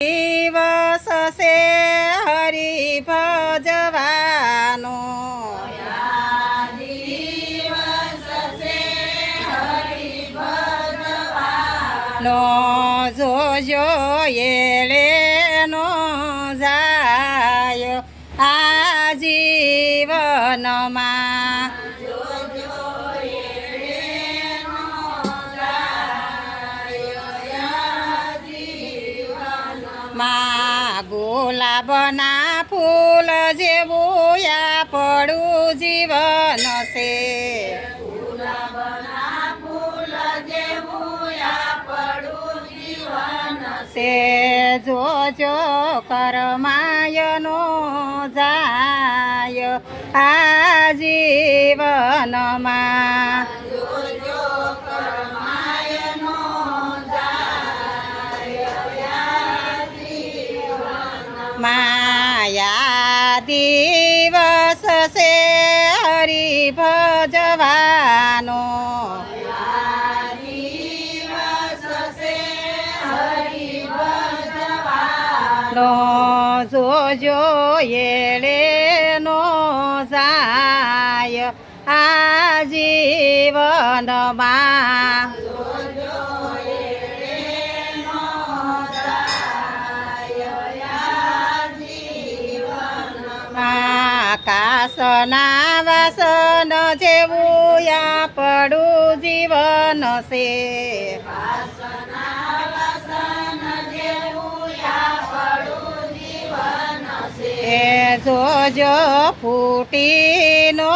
દિવસ છે હરી ભજવાનો. નો જોજો એળે बोला बना फुल जेबुया पडु जीवन से। से। जो जो करमायनो जायो आजीवनमा માયા દિવસ છે હરી ભજવાનો નો જોજો નો જાય આ જીવનમાં. આકાશના વાસન જેવું આપણું જીવન છે. એ જોજો ફૂટીનો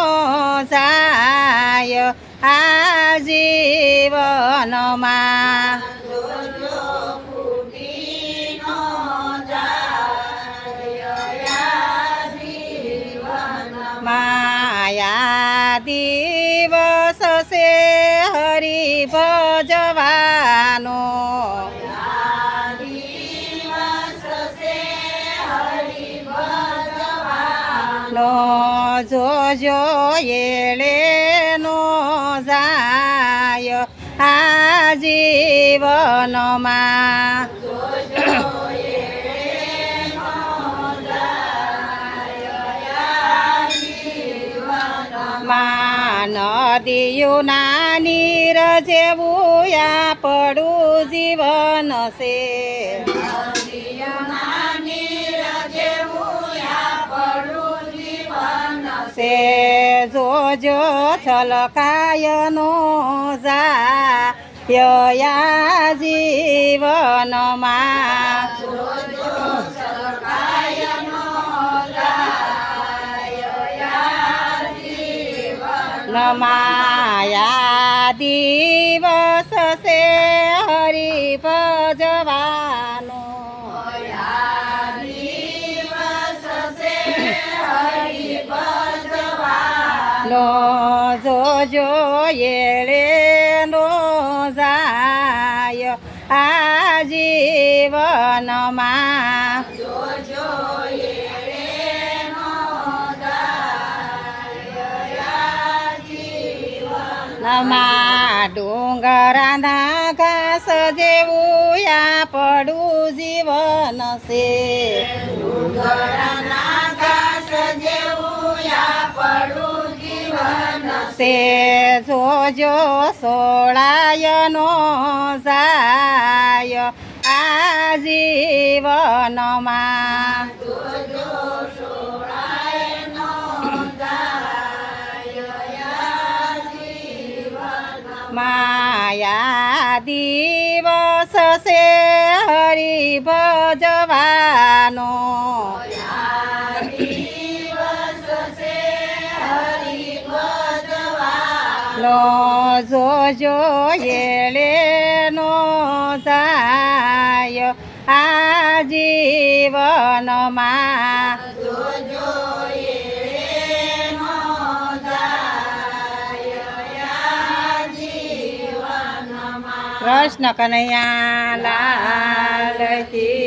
જાય આ જીવનમાં. માયા દિવસ છે હરી ભજવાનો નો જોજો એળે નો જાય આ જીવનમાં. नदियो नानी र जेबुया पढु जीवन से। से जो जो छलकायनो जा यो या जीवनमा। નમાયા દિવસ છે હરી ભજવાનો નો જોજો એળે નો જાય આ જીવનમાં નમા ડુંગરાના ઘાસ જેવું આ પડું જીવન છે. તે જોજો સોળાયનો જાય આ જીવનમાં. માયા દિવસ છે હરી ભજવાનો નો જોજો એળે નો જાય આ જીવનમાં. કૃષ્ણ કનૈયા લાલ કી